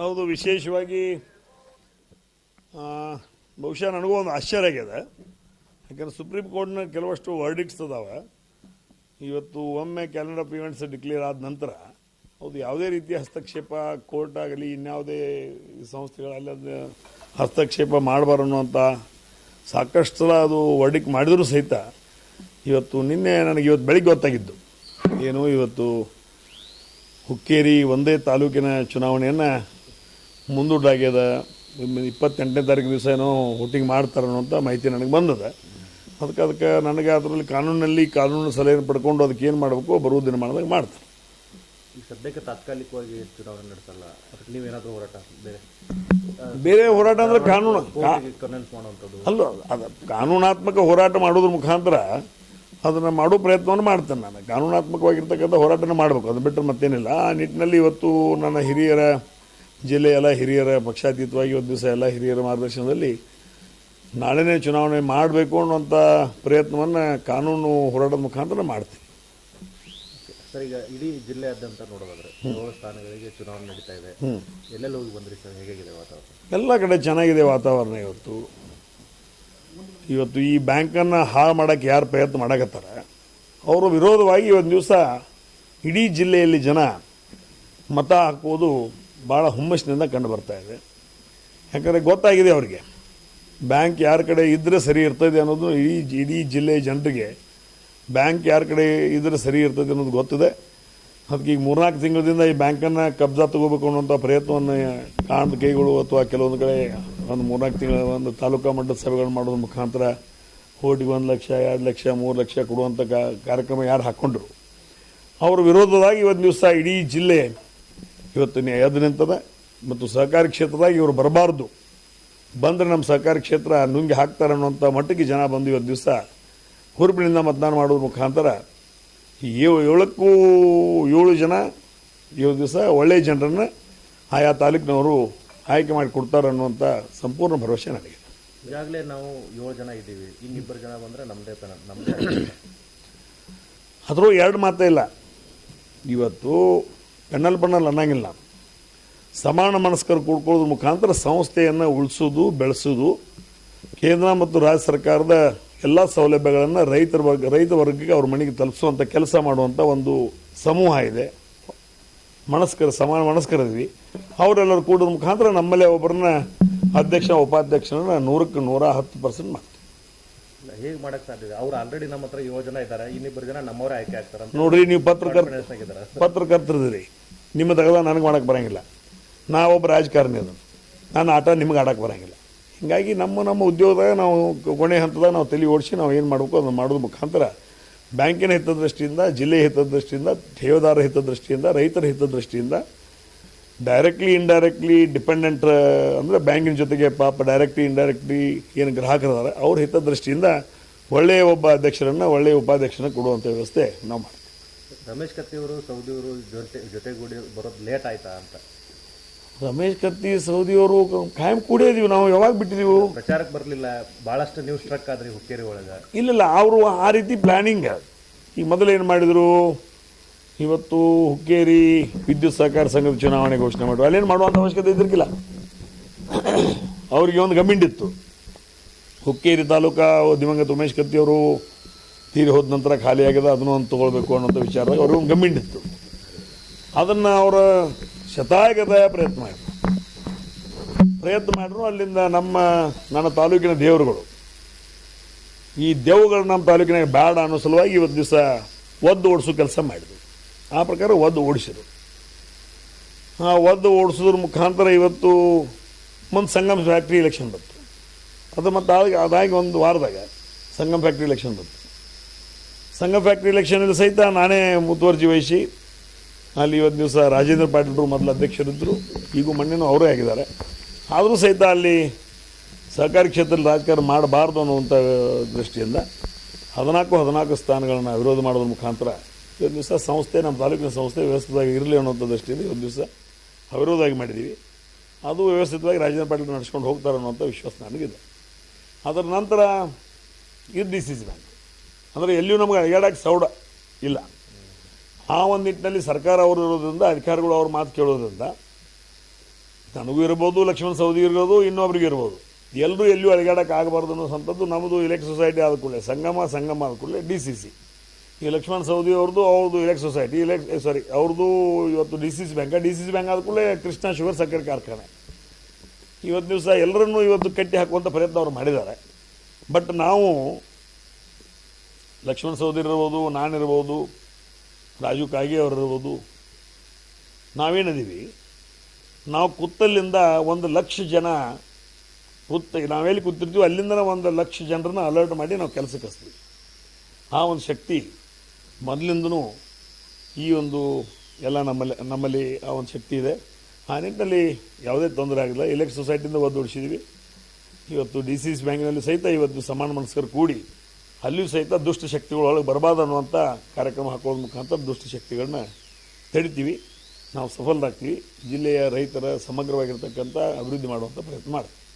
ಹೌದು, ವಿಶೇಷವಾಗಿ ಬಹುಶಃ ನನಗೂ ಒಂದು ಆಶ್ಚರ್ಯ ಆಗಿದೆ ಯಾಕಂದ್ರೆ ಸುಪ್ರೀಂ ಕೋರ್ಟ್ನ ಕೆಲವಷ್ಟು ವರ್ಡಿಕ್ಸ್ ಅದಾವೆ. ಇವತ್ತು ಒಮ್ಮೆ ಕ್ಯಾಲೆಂಡರ್ ಆಫ್ ಇವೆಂಟ್ಸ್ ಡಿಕ್ಲೇರ್ ಆದ ನಂತರ, ಹೌದು, ಯಾವುದೇ ರೀತಿಯ ಹಸ್ತಕ್ಷೇಪ ಕೋರ್ಟ್ ಆಗಲಿ, ಇನ್ಯಾವುದೇ ಸಂಸ್ಥೆಗಳಲ್ಲಿ ಅದು ಹಸ್ತಕ್ಷೇಪ ಮಾಡಬಾರ ಅಂತ ಸಾಕಷ್ಟು ಸಲ ಅದು ವರ್ಡಿಕ್ ಮಾಡಿದರೂ ಸಹಿತ ಇವತ್ತು ನಿನ್ನೆ ನನಗೆ ಇವತ್ತು ಬೆಳಿಗ್ಗೆ ಗೊತ್ತಾಗಿದ್ದು. ಏನು, ಇವತ್ತು ಹುಕ್ಕೇರಿ ಒಂದೇ ತಾಲೂಕಿನ ಚುನಾವಣೆಯನ್ನು ಮುಂದೂಡಲಾಗ್ಯದ. ಇಪ್ಪತ್ತೆಂಟನೇ ತಾರೀಕು ದಿವಸ ಏನೋ ವೋಟಿಂಗ್ ಮಾಡ್ತಾರೆ ಅಂತ ಮಾಹಿತಿ ನನಗೆ ಬಂದದ. ಅದಕ್ಕೆ ಅದಕ್ಕೆ ನನಗೆ ಅದರಲ್ಲಿ ಕಾನೂನಲ್ಲಿ ಕಾನೂನು ಸಲಹೆ ಪಡ್ಕೊಂಡು ಅದಕ್ಕೆ ಏನು ಮಾಡಬೇಕು ಬರುವ ದಿನಮಾನದಾಗ ಮಾಡ್ತಾರೆ. ಈಗ ಸದ್ಯಕ್ಕೆ ತಾತ್ಕಾಲಿಕವಾಗಿ ಚುನಾವಣೆ ನಡೆಸಲ್ಲ. ಅದಕ್ಕೆ ನೀವೇನಾದರೂ ಹೋರಾಟ ಬೇರೆ? ಬೇರೆ ಹೋರಾಟ ಅಂದರೆ ಕಾನೂನು. ಕನ್ವಿನ್ಸ್ ಮಾಡುವಂಥದ್ದು. ಅಲ್ಲ ಅದು ಕಾನೂನಾತ್ಮಕ ಹೋರಾಟ ಮಾಡೋದ್ರ ಮುಖಾಂತರ ಅದನ್ನು ಮಾಡೋ ಪ್ರಯತ್ನವನ್ನು ಮಾಡ್ತೇನೆ ನಾನು. ಕಾನೂನಾತ್ಮಕವಾಗಿರ್ತಕ್ಕಂಥ ಹೋರಾಟನ ಮಾಡಬೇಕು. ಅದು ಬಿಟ್ಟರೆ ಮತ್ತೇನಿಲ್ಲ. ಆ ನಿಟ್ಟಿನಲ್ಲಿ ಇವತ್ತು ನನ್ನ ಹಿರಿಯರ ಜಿಲ್ಲೆಯ ಎಲ್ಲ ಹಿರಿಯರ ಪಕ್ಷಾತೀತವಾಗಿ ಒಂದು ದಿವಸ ಎಲ್ಲ ಹಿರಿಯರ ಮಾರ್ಗದರ್ಶನದಲ್ಲಿ ನಾಳೆನೇ ಚುನಾವಣೆ ಮಾಡಬೇಕು ಅನ್ನುವಂಥ ಪ್ರಯತ್ನವನ್ನು ಕಾನೂನು ಹೋರಾಟದ ಮುಖಾಂತರ ಮಾಡ್ತೀನಿ. ಸರ್ ಈಗ ಇಡೀ ಜಿಲ್ಲೆಯಾದ್ಯಂತ ನೋಡೋದಾದ್ರೆ ಏಳು ಸ್ಥಾನಗಳಿಗೆ ಚುನಾವಣೆ ನಡೀತಾ ಇದೆ. ಎಲ್ಲೆಲ್ಲಿ ಹೋಗಿ ಬಂದ್ರಿ ಸರ್? ಹೇಗಿದೆ ವಾತಾವರಣ? ಎಲ್ಲ ಕಡೆ ಚೆನ್ನಾಗಿದೆ ವಾತಾವರಣ ಇವತ್ತು. ಇವತ್ತು ಈ ಬ್ಯಾಂಕನ್ನು ಹಾಳು ಮಾಡೋಕ್ಕೆ ಯಾರು ಪ್ರಯತ್ನ ಮಾಡಕತ್ತಾರ? ಅವರು ವಿರೋಧವಾಗಿ ಒಂದು ದಿವಸ ಇಡೀ ಜಿಲ್ಲೆಯಲ್ಲಿ ಜನ ಮತ ಹಾಕೋದು ಭಾಳ ಹುಮ್ಮಸ್ಸಿನಿಂದ ಕಂಡು ಬರ್ತಾ ಇದೆ. ಯಾಕಂದರೆ ಗೊತ್ತಾಗಿದೆ ಅವರಿಗೆ. ಬ್ಯಾಂಕ್ ಯಾರ ಕಡೆ ಇದ್ದರೆ ಸರಿ ಇರ್ತದೆ ಅನ್ನೋದು ಇಡೀ ಇಡೀ ಜಿಲ್ಲೆಯ ಜನರಿಗೆ ಬ್ಯಾಂಕ್ ಯಾರ ಕಡೆ ಇದ್ದರೆ ಸರಿ ಇರ್ತದೆ ಅನ್ನೋದು ಗೊತ್ತಿದೆ. ಅದಕ್ಕೆ ಈಗ ಮೂರ್ನಾಲ್ಕು ತಿಂಗಳಿಂದ ಈ ಬ್ಯಾಂಕನ್ನು ಕಬ್ಜಾ ತಗೋಬೇಕು ಅನ್ನೋಂಥ ಪ್ರಯತ್ನವನ್ನು ಕಾಣದ ಕೈಗಳು ಅಥವಾ ಕೆಲವೊಂದು ಕಡೆ ಒಂದು ಮೂರ್ನಾಲ್ಕು ತಿಂಗಳ ಒಂದು ತಾಲೂಕಾ ಮಟ್ಟದ ಸಭೆಗಳನ್ನು ಮಾಡೋದ್ರ ಮುಖಾಂತರ ಕೋಟಿಗೆ ಒಂದು ಲಕ್ಷ, ಎರಡು ಲಕ್ಷ, ಮೂರು ಲಕ್ಷ ಕೊಡುವಂಥ ಕಾರ್ಯಕ್ರಮ ಯಾರು ಹಾಕ್ಕೊಂಡ್ರು ಅವರ ವಿರೋಧವಾಗಿ ಇವತ್ತು ದಿವಸ ಇಡೀ ಜಿಲ್ಲೆ ಇವತ್ತು ಎದ್ದು ನಿಂತದ? ಮತ್ತು ಸಹಕಾರಿ ಕ್ಷೇತ್ರದಾಗ ಇವರು ಬರಬಾರ್ದು. ಬಂದರೆ ನಮ್ಮ ಸಹಕಾರಿ ಕ್ಷೇತ್ರ ನುಂಗಿ ಹಾಕ್ತಾರೆ ಅನ್ನುವಂಥ ಮಟ್ಟಿಗೆ ಜನ ಬಂದು ಇವತ್ತು ದಿವಸ ಹುರುಪಿನಿಂದ ಮತದಾನ ಮಾಡೋದ್ರ ಮುಖಾಂತರ ಏಳು ಏಳಕ್ಕೂ ಏಳು ಜನ ಇವತ್ತು ದಿವಸ ಒಳ್ಳೆಯ ಜನರನ್ನು ಆಯಾ ತಾಲೂಕಿನವರು ಆಯ್ಕೆ ಮಾಡಿ ಕೊಡ್ತಾರೆ ಅನ್ನುವಂಥ ಸಂಪೂರ್ಣ ಭರವಸೆ ನನಗೆ. ಈಗಾಗಲೇ ನಾವು ಏಳು ಜನ ಇದ್ದೀವಿ. ಇನ್ನಿಬ್ಬರು ಜನ ಬಂದರೆ ನಮ್ಮದೇ ನಮ್ಮದೇ ಅದ್ರೂ ಎರಡು ಮಾತೇ ಇಲ್ಲ. ಇವತ್ತು ಪೆನ್ನಲ್ ಬಣ್ಣಲ್ಲಿ ಅನ್ನಂಗಿಲ್ಲ. ನಾನು. ಸಮಾನ ಮನಸ್ಕರು ಕೂಡ್ಕೊಳ್ಳೋದ್ರ ಮುಖಾಂತರ ಸಂಸ್ಥೆಯನ್ನು ಉಳಿಸೋದು, ಬೆಳೆಸೋದು, ಕೇಂದ್ರ ಮತ್ತು ರಾಜ್ಯ ಸರ್ಕಾರದ ಎಲ್ಲ ಸೌಲಭ್ಯಗಳನ್ನು ರೈತರ ವರ್ಗ, ರೈತ ವರ್ಗಕ್ಕೆ ಅವ್ರ ಮನೆಗೆ ತಲುಪಿಸುವಂಥ ಕೆಲಸ ಮಾಡುವಂಥ ಒಂದು ಸಮೂಹ ಇದೆ. ಮನಸ್ಕರ, ಸಮಾನ ಮನಸ್ಕರಿದ್ವಿ. ಅವರೆಲ್ಲರೂ ಕೂಡೋದ್ರ ಮುಖಾಂತರ ನಮ್ಮಲ್ಲೇ ಒಬ್ಬರನ್ನ ಅಧ್ಯಕ್ಷ, ಉಪಾಧ್ಯಕ್ಷರನ್ನ ನೂರಕ್ಕೆ ನೂರ ಹತ್ತು ಪರ್ಸೆಂಟ್ ಮಾಡ್ತೀವಿ. ಹೇಗೆ ಮಾಡಕ್ ಸಾಧ್ಯ ಅವ್ರು ಆಲ್ರೆಡಿ ನಮ್ಮ ಹತ್ರ ಏಳು ಜನ ಇದ್ದಾರೆ ಇನ್ನಿಬ್ಬರು ಜನ ನಮ್ಮವರೇ ಆಯ್ಕೆ ಆಗ್ತಾರೆ ನೋಡ್ರಿ ನೀವು ಪತ್ರಕರ್ತ ಪತ್ರಕರ್ತರಿದ್ದೀರಿ. ನಿಮ್ಮ ತಗದ ನನಗೆ ಮಾಡಕ್ಕೆ ಬರಂಗಿಲ್ಲ. ನಾವೊಬ್ಬ ರಾಜಕಾರಣಿ ಅದನ್ನು ನಾನು ಆಟ ನಿಮ್ಗೆ ಆಡಕ್ಕೆ ಬರಂಗಿಲ್ಲ. ಹೀಗಾಗಿ ನಮ್ಮ ನಮ್ಮ ಉದ್ಯೋಗದಾಗ ನಾವು ಕೊನೆ ಹಂತದಾಗ ನಾವು ತಲೆ ಓಡಿಸಿ ನಾವು ಏನು ಮಾಡಬೇಕು ಅದನ್ನು ಮಾಡೋದ್ರ ಮುಖಾಂತರ ಬ್ಯಾಂಕಿನ ಹಿತದೃಷ್ಟಿಯಿಂದ ಜಿಲ್ಲೆಯ ಹಿತದೃಷ್ಟಿಯಿಂದ ಠೇವದಾರ ಹಿತದೃಷ್ಟಿಯಿಂದ ರೈತರ ಹಿತದೃಷ್ಟಿಯಿಂದ ಡೈರೆಕ್ಟ್ಲಿ ಇಂಡೈರೆಕ್ಟ್ಲಿ ಡಿಪೆಂಡೆಂಟ್ ಅಂದರೆ ಬ್ಯಾಂಕಿನ ಜೊತೆಗೆ ಪಾಪ ಡೈರೆಕ್ಟ್ಲಿ ಇಂಡೈರೆಕ್ಟ್ಲಿ ಏನು ಗ್ರಾಹಕರಿದ್ದಾರೆ ಅವ್ರ ಹಿತದೃಷ್ಟಿಯಿಂದ ಒಳ್ಳೆಯ ಒಬ್ಬ ಅಧ್ಯಕ್ಷರನ್ನು ಒಳ್ಳೆಯ ಉಪಾಧ್ಯಕ್ಷರನ್ನ ಕೊಡುವಂಥ ವ್ಯವಸ್ಥೆ ನಾವು ಮಾಡ್ತೀವಿ. ರಮೇಶ್ ಕತ್ತಿಯವರು ಸೌದಿಯವರು ಜೊತೆ ಜೊತೆಗೂಡಿ ಬರೋದು ಲೇಟ್ ಆಯ್ತಾ ಅಂತ? ರಮೇಶ್ ಕತ್ತಿ ಸೌದಿಯವರು ಕಾಯಂ ಕೂಡಿದೀವಿ ನಾವು ಯಾವಾಗ ಬಿಟ್ಟಿದೀವಿ? ಪ್ರಚಾರಕ್ಕೆ ಬರಲಿಲ್ಲ ಭಾಳಷ್ಟು ನೀವು ಸ್ಟ್ರಕ್ ಆದ್ರಿ ಹುಕ್ಕೇರಿ ಒಳಗೆ. ಇಲ್ಲಿಲ್ಲ ಅವರು ಆ ರೀತಿ ಪ್ಲಾನಿಂಗ್ ಈಗ ಮೊದಲು ಏನು ಮಾಡಿದರು? ಇವತ್ತು ಹುಕ್ಕೇರಿ ವಿದ್ಯುತ್ ಸಹಕಾರ ಸಂಘದ ಚುನಾವಣೆ ಘೋಷಣೆ ಮಾಡುವ. ಅಲ್ಲೇನು ಮಾಡುವಂಥ ಅವಶ್ಯಕತೆ ಇದ್ದಿರ್ಕಿಲ್ಲ. ಅವರಿಗೆ ಒಂದು ಗಮಿಂಡಿತ್ತು ಹುಕ್ಕೇರಿ ತಾಲೂಕಾ ದಿವಂಗತ ಉಮೇಶ್ ಕತ್ತಿಯವರು ತೀರಿ ಹೋದ ನಂತರ ಖಾಲಿ ಆಗಿದ ಅದನ್ನು ಒಂದು ತೊಗೊಳ್ಬೇಕು ಅನ್ನೋಂಥ ವಿಚಾರದಾಗ ಅವ್ರಿಗೆ ಒಂದು ಗಮ್ಮಿಂಡಿತ್ತು ಅದನ್ನು ಅವರ ಶತಾಯಗತಾಯ ಪ್ರಯತ್ನ ಮಾಡಿದ್ರು ಪ್ರಯತ್ನ ಮಾಡಿದ್ರು, ಅಲ್ಲಿಂದ ನಮ್ಮ, ನನ್ನ ತಾಲೂಕಿನ ದೇವರುಗಳು. ಈ ದೇವುಗಳು ನಮ್ಮ ತಾಲೂಕಿನಾಗ ಬೇಡ ಅನ್ನೋ ಸಲುವಾಗಿ ಇವತ್ತು ದಿವಸ ಒದ್ದು ಓಡಿಸೋ ಕೆಲಸ ಮಾಡಿದ್ರು. ಆ ಪ್ರಕಾರ ಒದ್ದು ಓಡಿಸಿದರು ಆ ಒದ್ದು ಓಡಿಸೋದ್ರ ಮುಖಾಂತರ ಇವತ್ತು ಮುಂದೆ ಸಂಗಮ್ ಫ್ಯಾಕ್ಟ್ರಿ ಎಲೆಕ್ಷನ್ ಬಂತು. ಅದು ಮತ್ತು ಆಗ, ಅದಾಗಿ ಒಂದು ವಾರದಾಗ ಸಂಗಮ್ ಫ್ಯಾಕ್ಟ್ರಿ ಎಲೆಕ್ಷನ್ ಬಂತು. ಸಂಗಮ್ ಫ್ಯಾಕ್ಟ್ರಿ ಎಲೆಕ್ಷನಲ್ಲಿ ಸಹಿತ ನಾನೇ ಮುತುವರ್ಜಿ ವಹಿಸಿ, ಅಲ್ಲಿ ಇವತ್ತು ದಿವಸ ರಾಜೇಂದ್ರ ಪಾಟೀಲ್ರು ಮೊದಲು ಅಧ್ಯಕ್ಷರಿದ್ದರು ಈಗೂ ಮಣ್ಣಿನೂ ಅವರೇ ಆಗಿದ್ದಾರೆ. ಆದರೂ ಸಹಿತ ಅಲ್ಲಿ ಸಹಕಾರಿ ಕ್ಷೇತ್ರದಲ್ಲಿ ರಾಜಕಾರಣ ಮಾಡಬಾರ್ದು ಅನ್ನುವಂಥ ದೃಷ್ಟಿಯಿಂದ ಹದಿನಾಲ್ಕು ಹದಿನಾಲ್ಕು ಸ್ಥಾನಗಳನ್ನು ವಿರೋಧ ಮಾಡೋದ್ರ ಮುಖಾಂತರ ಇವತ್ತು ದಿವಸ ಸಂಸ್ಥೆ, ನಮ್ಮ ತಾಲೂಕಿನ ಸಂಸ್ಥೆ ವ್ಯವಸ್ಥಿತವಾಗಿ ಇರಲಿ ಅನ್ನೋಂಥ ದೃಷ್ಟಿಯಿಂದ ಒಂದು ದಿವಸ ಅವಿರೋಧವಾಗಿ ಮಾಡಿದ್ದೀವಿ ಅದು ವ್ಯವಸ್ಥಿತವಾಗಿ ರಾಜೇಂದ್ರ ಪಾಟೀಲ್ ನಡೆಸ್ಕೊಂಡು ಹೋಗ್ತಾರೆ ಅನ್ನೋಂಥ ವಿಶ್ವಾಸ ನನಗಿದೆ. ಅದರ ನಂತರ ಇದು ಡಿ ಸಿ ಸಿ ಬ್ಯಾಂಕ್. ಅಂದರೆ ಎಲ್ಲಿಯೂ ನಮಗೆ ಅಡ್ಯಾಡಕ್ಕೆ ಸೌಡ ಇಲ್ಲ. ಆ ಒಂದು ನಿಟ್ಟಿನಲ್ಲಿ ಸರ್ಕಾರ ಅವರು ಇರೋದ್ರಿಂದ, ಅಧಿಕಾರಿಗಳು ಅವ್ರ ಮಾತು ಕೇಳೋದ್ರಿಂದ ನನಗೂ ಇರ್ಬೋದು, ಲಕ್ಷ್ಮಣ ಸೌದಿ ಇರ್ಬೋದು, ಇನ್ನೊಬ್ರಿಗೆ ಇರ್ಬೋದು. ಎಲ್ಲರೂ ಎಲ್ಲಿಯೂ ಅಳಿಗಾಡಕ್ಕೆ ಆಗಬಾರ್ದು ಅನ್ನೋಂಥದ್ದು ನಮ್ಮದು ಇಲೆಕ್ಟ್ ಸೊಸೈಟಿ ಆದ ಕೂಡಲೇ, ಸಂಗಮ ಸಂಗಮ ಆದ ಕೂಡಲೇ ಡಿ ಸಿ ಸಿ ಈ ಲಕ್ಷ್ಮಣ ಸೌದಿ ಅವ್ರದ್ದು ಅವ್ರದ್ದು ಇಲೆಕ್ಟ್ ಸೊಸೈಟಿ ಇಲೆಕ್ಟ್ ಸಾರಿ ಅವ್ರದ್ದು ಇವತ್ತು D C C bank D C C bank ಆದ ಕೂಡಲೇ ಕೃಷ್ಣ ಶುಗರ್ ಸಕ್ಕರೆ ಕಾರ್ಖಾನೆ. ಇವತ್ತು ದಿವಸ ಎಲ್ಲರನ್ನೂ ಇವತ್ತು ಕಟ್ಟಿ ಹಾಕುವಂಥ ಪ್ರಯತ್ನ ಅವರು ಮಾಡಿದ್ದಾರೆ. ಬಟ್ ನಾವು ಲಕ್ಷ್ಮಣ ಸೌದಿ ಇರ್ಬೋದು ನಾನಿರ್ಬೋದು ರಾಜು ಕಾಗಿ ಅವರಿರ್ಬೋದು ನಾವೇನಿದ್ದೀವಿ ನಾವು ಕುತ್ತಲ್ಲಿಂದ ಒಂದು ಲಕ್ಷ ಜನ ಕುತ್ತ ನಾವೆಲ್ಲಿ ಕೂತಿರ್ತೀವಿ ಅಲ್ಲಿಂದ ಒಂದು ಲಕ್ಷ ಜನರನ್ನ ಅಲರ್ಟ್ ಮಾಡಿ ನಾವು ಕೆಲಸಕ್ಕೆ ಹಸ್ತೀವಿ ಆ ಒಂದು ಶಕ್ತಿ ಮೊದಲಿಂದನೂ ಈ ಒಂದು ಎಲ್ಲ ನಮ್ಮಲ್ಲಿ ನಮ್ಮಲ್ಲಿ ಆ ಒಂದು ಶಕ್ತಿ ಇದೆ. ಆ ನಿಟ್ಟಿನಲ್ಲಿ ಯಾವುದೇ ತೊಂದರೆ ಆಗಿಲ್ಲ. ಎಲೆಕ್ಟ್ ಸೊಸೈಟಿಯಿಂದ ಒದ್ದೊಡಿಸಿದ್ವಿ. ಇವತ್ತು ಡಿ ಸಿ ಸಿ ಬ್ಯಾಂಕಿನಲ್ಲಿ ಸಹಿತ ಇವತ್ತು ಸಮಾನ ಮನಸ್ಕರು ಕೂಡಿ ಅಲ್ಲಿಯೂ ಸಹಿತ ದುಷ್ಟ ಶಕ್ತಿಗಳು ಒಳಗೆ ಬರಬಾರ್ದು ಅನ್ನುವಂಥ ಕಾರ್ಯಕ್ರಮ ಹಾಕೋದ್ರ ಮುಖಾಂತರ ದುಷ್ಟ ಶಕ್ತಿಗಳನ್ನ ತಡಿತೀವಿ. ನಾವು ಸಫಲರಾಗ್ತೀವಿ. ಜಿಲ್ಲೆಯ ರೈತರ ಸಮಗ್ರವಾಗಿರ್ತಕ್ಕಂಥ ಅಭಿವೃದ್ಧಿ ಮಾಡುವಂಥ ಪ್ರಯತ್ನ ಮಾಡ್ತೀವಿ.